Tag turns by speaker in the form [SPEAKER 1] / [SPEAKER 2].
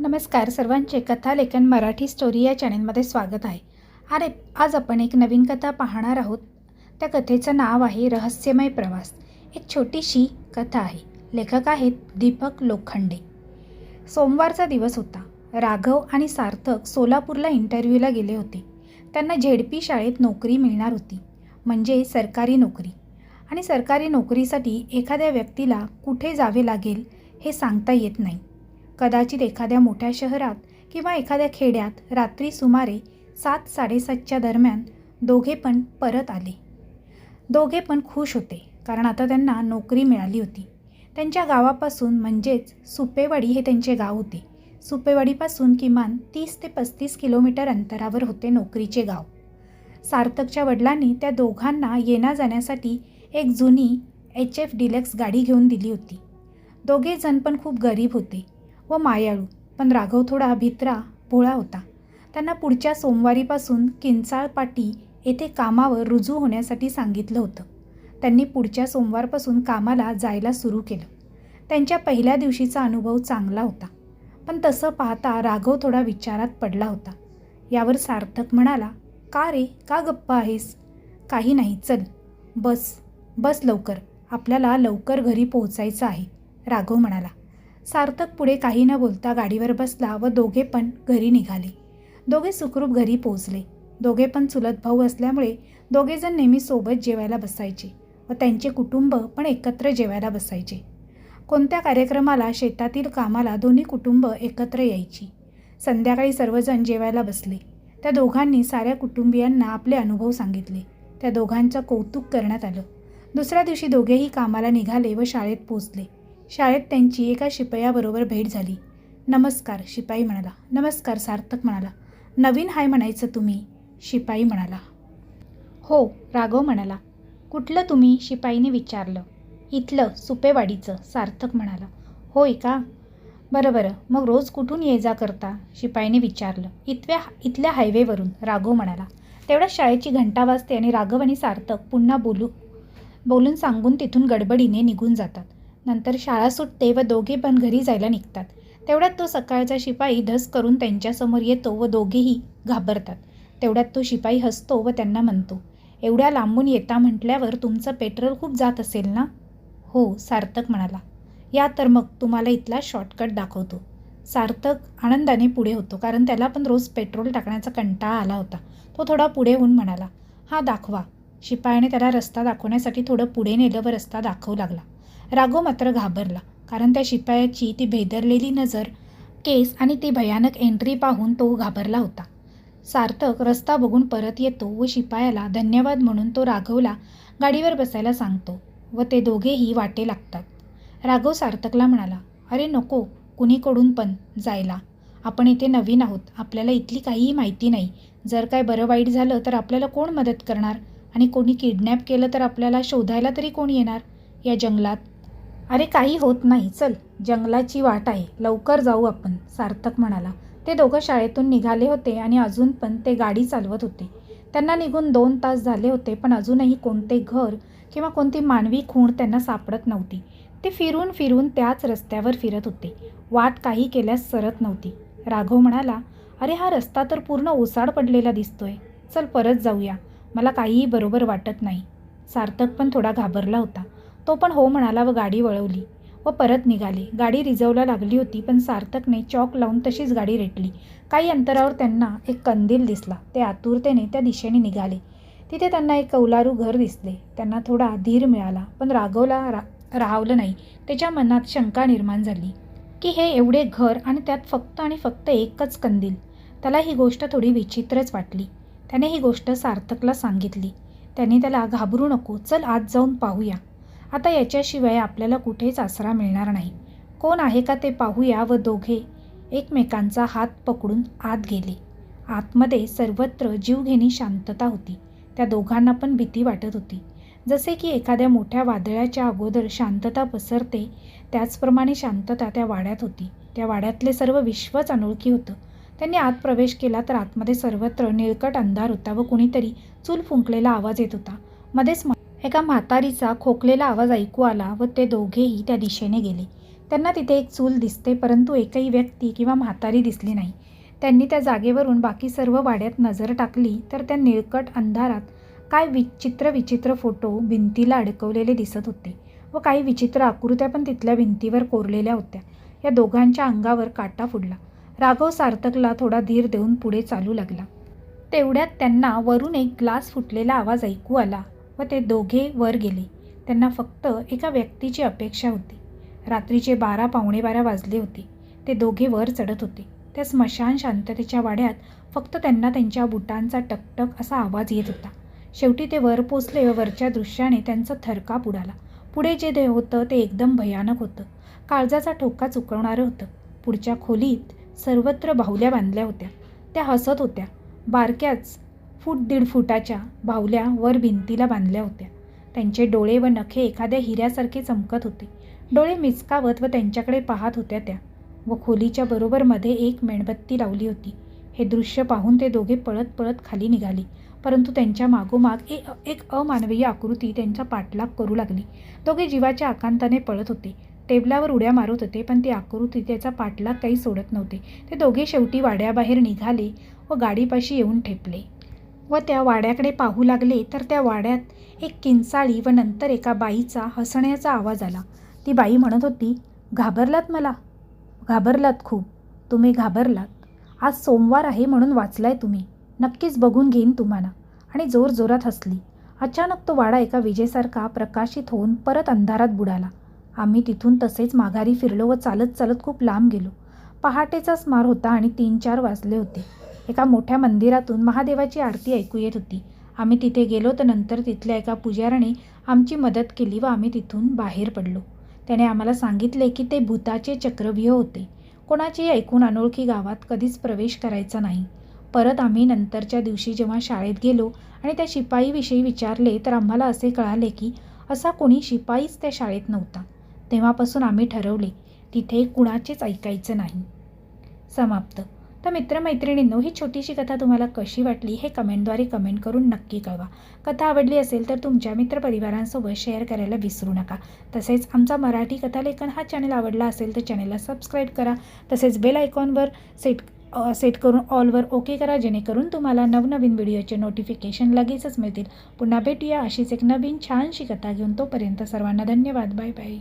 [SPEAKER 1] नमस्कार सर्वांचे कथालेखन मराठी स्टोरी या चॅनेलमध्ये स्वागत आहे. अरे आज आपण एक नवीन कथा पाहणार आहोत. त्या कथेचं नाव आहे रहस्यमय प्रवास. एक छोटीशी कथा आहे. लेखक आहेत दीपक लोखंडे. सोमवारचा दिवस होता. राघव आणि सार्थक सोलापूरला इंटरव्ह्यूला गेले होते. त्यांना झेडपी शाळेत नोकरी मिळणार होती. म्हणजे सरकारी नोकरी. आणि सरकारी नोकरीसाठी एखाद्या व्यक्तीला कुठे जावे लागेल हे सांगता येत नाही. कदाचित एखाद्या मोठ्या शहरात किंवा एखाद्या खेड्यात रात्री सुमारे सात साडेसातच्या दरम्यान दोघे पण परत आले. दोघे पण खुश होते कारण आता त्यांना नोकरी मिळाली होती. त्यांच्या गावापासून म्हणजेच सुपेवाडी हे त्यांचे गाव होते. सुपेवाडीपासून किमान तीस ते पस्तीस किलोमीटर अंतरावर होते नोकरीचे गाव. सार्थकच्या वडिलांनी त्या दोघांना येण्या जाण्यासाठी एक जुनी एच एफ डिलक्स गाडी घेऊन दिली होती. दोघे जण पण खूप गरीब होते. व मायाळू. पण राघव थोडा भित्रा भोळा होता. त्यांना पुढच्या सोमवारीपासून किंचाळपाटी येथे कामावर रुजू होण्यासाठी सांगितलं होतं. त्यांनी पुढच्या सोमवारपासून कामाला जायला सुरू केलं. त्यांच्या पहिल्या दिवशीचा अनुभव चांगला होता. पण तसं पाहता राघव थोडा विचारात पडला होता. यावर सार्थक म्हणाला का रे? का गप्पा आहेस? काही नाही चल. बस. बस लवकर. आपल्याला लवकर घरी पोहोचायचं आहे. राघव म्हणाला. सार्थक पुढे काही न बोलता गाडीवर बसला व दोघे पण घरी निघाले. दोघे सुखरूप घरी पोहोचले. दोघे पण चुलत भाऊ असल्यामुळे दोघेजण नेहमी सोबत जेवायला बसायचे व त्यांचे कुटुंब पण एकत्र जेवायला बसायचे. कोणत्या कार्यक्रमाला शेतातील कामाला दोन्ही कुटुंब एकत्र यायची. संध्याकाळी सर्वजण जेवायला बसले. त्या दोघांनी साऱ्या कुटुंबियांना आपले अनुभव सांगितले. त्या दोघांचं कौतुक करण्यात आलं. दुसऱ्या दिवशी दोघेही कामाला निघाले व शाळेत पोचले शाळेत त्यांची एका शिपयाबरोबर भेट झाली. नमस्कार शिपाई म्हणाला. नमस्कार सार्थक म्हणाला. नवीन हाय म्हणायचं तुम्ही शिपाई म्हणाला. हो राघव म्हणाला. कुठलं तुम्ही? शिपाईने विचारलं. इथलं सुपेवाडीचं सार्थक म्हणाला. होय का? बरं बरं. मग रोज कुठून ये जा करता? शिपाईने विचारलं. इथव्या इथल्या हायवेवरून राघव म्हणाला. तेवढ्या शाळेची घंटा वाजते आणि राघव आणि सार्थक पुन्हा बोलू बोलून सांगून तिथून गडबडीने निघून जातात. नंतर शाळा सुटते व दोघे पण घरी जायला निघतात. तेवढ्यात तो सकाळचा शिपाई धस करून त्यांच्यासमोर येतो व दोघेही घाबरतात. तेवढ्यात तो शिपाई हसतो व त्यांना म्हणतो एवढ्या लांबून येता म्हटल्यावर तुमचं पेट्रोल खूप जात असेल ना? हो सार्थक म्हणाला. या तर मग तुम्हाला इथला शॉर्टकट दाखवतो. सार्थक आनंदाने पुढे होतो कारण त्याला पण रोज पेट्रोल टाकण्याचा कंटाळा आला होता. तो थोडा पुढे होऊन म्हणाला हा दाखवा. शिपायाने त्याला रस्ता दाखवण्यासाठी थोडं पुढे नेलं व रस्ता दाखवू लागला. राघव मात्र घाबरला कारण त्या शिपायाची ती भेदरलेली नजर केस आणि ती भयानक एंट्री पाहून तो घाबरला होता. सार्थक रस्ता बघून परत येतो व शिपायाला धन्यवाद म्हणून तो राघवला गाडीवर बसायला सांगतो व ते दोघेही वाटे लागतात. राघव सार्थकला म्हणाला अरे नको कुणीकडून पण जायला. आपण इथे नवीन आहोत. आपल्याला इथली काहीही माहिती नाही. जर काय बरं वाईट झालं तर आपल्याला कोण मदत करणार? आणि कोणी किडनॅप केलं तर आपल्याला शोधायला तरी कोण येणार? या जंगलात अरे काही होत नाही चल. जंगलाची वाट आहे. लवकर जाऊ आपण सार्थक म्हणाला. ते दोघं शाळेतून निघाले होते आणि अजून पण ते गाडी चालवत होते. त्यांना निघून दोन तास झाले होते पण अजूनही कोणते घर किंवा कोणती मानवी खूण त्यांना सापडत नव्हती. ते फिरून फिरून त्याच रस्त्यावर फिरत होते. वाट काही केल्यास सरत नव्हती. राघव म्हणाला अरे हा रस्ता तर पूर्ण ओसाड पडलेला दिसतोय. चल परत जाऊया. मला काहीही बरोबर वाटत नाही. सार्थक पण थोडा घाबरला होता. तो पण हो म्हणाला व गाडी वळवली व परत निघाले. गाडी रिझवला लागली होती पण सार्थकने चॉक लावून तशीच गाडी रेटली. काही अंतरावर त्यांना एक कंदील दिसला. ते आतुरतेने त्या दिशेने निघाले. तिथे त्यांना एक कौलारू घर दिसले. त्यांना थोडा धीर मिळाला पण राघवला रा राहवलं नाही. त्याच्या मनात शंका निर्माण झाली. की हे एवढे घर आणि त्यात फक्त आणि फक्त एकच कंदील. त्याला ही गोष्ट थोडी विचित्रच वाटली. त्याने ही गोष्ट सार्थकला सांगितली. त्याने त्याला घाबरू नको. चल आत जाऊन पाहूया. आता याच्याशिवाय आपल्याला कुठेच आसरा मिळणार नाही. कोण आहे का ते पाहूया व दोघे एकमेकांचा हात पकडून आत गेले. आतमध्ये सर्वत्र जीवघेणी शांतता होती. त्या दोघांना पण भीती वाटत होती. जसे की एखाद्या मोठ्या वादळाच्या अगोदर शांतता पसरते त्याचप्रमाणे शांतता त्या वाड्यात होती. त्या वाड्यातले सर्व विश्वच अनोळखी होतं. त्यांनी आत प्रवेश केला तर आतमध्ये सर्वत्र निळकट अंधार होता व कुणीतरी चूल फुंकलेला आवाज येत होता. मध्येच एका म्हातारीचा खोकलेला आवाज ऐकू आला व ते दोघेही त्या दिशेने गेले. त्यांना तिथे एक चूल दिसते परंतु एकही व्यक्ती किंवा म्हातारी दिसली नाही. त्यांनी त्या जागेवरून बाकी सर्व वाड्यात नजर टाकली तर त्या निळकट अंधारात काय विचित्र विचित्र फोटो भिंतीला अडकवलेले दिसत होते व काही विचित्र आकृत्या पण तिथल्या भिंतीवर कोरलेल्या होत्या. या दोघांच्या अंगावर काटा फुडला. राघव सार्थकला थोडा धीर देऊन पुढे चालू लागला. तेवढ्यात त्यांना वरून एक ग्लास फुटलेला आवाज ऐकू आला. व ते दोघे वर गेले. त्यांना फक्त एका व्यक्तीची अपेक्षा होती. रात्रीचे बारा पावणे बारा वाजले होते. ते दोघे वर चढत होते. त्या स्मशान शांततेच्या वाड्यात फक्त त्यांना त्यांच्या बुटांचा टकटक असा आवाज येत होता. शेवटी ते वर पोचले व वरच्या दृश्याने त्यांचा थरकाप उडाला. पुढे जे दे होतं ते एकदम भयानक होतं. काळजाचा ठोका चुकवणारं होतं. पुढच्या खोलीत सर्वत्र बाहुल्या बांधल्या होत्या. त्या हसत होत्या. बारक्याच फूट दीड फुटाच्या बाहुल्या वर भिंतीला बांधल्या होत्या. त्यांचे डोळे व नखे एखाद्या हिऱ्यासारखे चमकत होते. डोळे मिचकावत व त्यांच्याकडे पाहत होत्या त्या व खोलीच्या बरोबर मध्ये एक मेणबत्ती लावली होती. हे दृश्य पाहून ते दोघे पळत पळत खाली निघाले. परंतु त्यांच्या मागोमाग ए एक अमानवीय आकृती त्यांचा पाठलाग करू लागली. दोघे जीवाच्या आकांताने पळत होते. टेबलावर उड्या मारत होते पण ती आकृती त्याचा पाठलाग काही सोडत नव्हते. ते दोघे शेवटी वाड्याबाहेर निघाले व गाडीपाशी येऊन ठेपले. व त्या वाड्याकडे पाहू लागले तर त्या वाड्यात एक किंचाळी व नंतर एका बाईचा हसण्याचा आवाज आला. ती बाई म्हणत होती घाबरलात मला? घाबरलात खूप. तुम्ही घाबरलात. आज सोमवार आहे म्हणून वाचलाय तुम्ही. नक्कीच बघून घेईन तुम्हाला. आणि जोर जोरात हसली. अचानक तो वाडा एका विजेसारखा प्रकाशित होऊन परत अंधारात बुडाला. आम्ही तिथून तसेच माघारी फिरलो व चालत चालत खूप लांब गेलो. पहाटेचा स्मार होता आणि तीन चार वाजले होते. एका मोठ्या मंदिरातून महादेवाची आरती ऐकू येत होती. आम्ही तिथे गेलो तर नंतर तिथल्या एका पुजाराने आमची मदत केली व आम्ही तिथून बाहेर पडलो. त्याने आम्हाला सांगितले की ते भूताचे चक्रव्यूह होते. कोणाची ऐकून अनोळखी गावात कधीच प्रवेश करायचा नाही. परत आम्ही नंतरच्या दिवशी जेव्हा शाळेत गेलो आणि त्या शिपाईविषयी विचारले तर आम्हाला असे कळाले की असा कोणी शिपाईच त्या शाळेत नव्हता. तेव्हापासून आम्ही ठरवले तिथे कुणाचेच ऐकायचं नाही. समाप्त. तर मित्रमैत्रिणींनो ही छोटीशी कथा तुम्हाला कशी वाटली हे कमेंटद्वारे कमेंट करून नक्की कळवा. कथा आवडली असेल तर तुमच्या मित्रपरिवारांसोबत शेअर करायला विसरू नका. तसेच आमचा मराठी कथालेखन हा चॅनल आवडला असेल तर चॅनलला सबस्क्राईब करा. तसेच बेल आयकॉनवर सेट सेट करून ऑलवर ओके करा जेणेकरून तुम्हाला नवनवीन व्हिडिओचे नोटिफिकेशन लगेचच मिळतील. पुन्हा भेटूया अशीच एक नवीन छानशी कथा घेऊन तोपर्यंत सर्वांना धन्यवाद. Bye bye.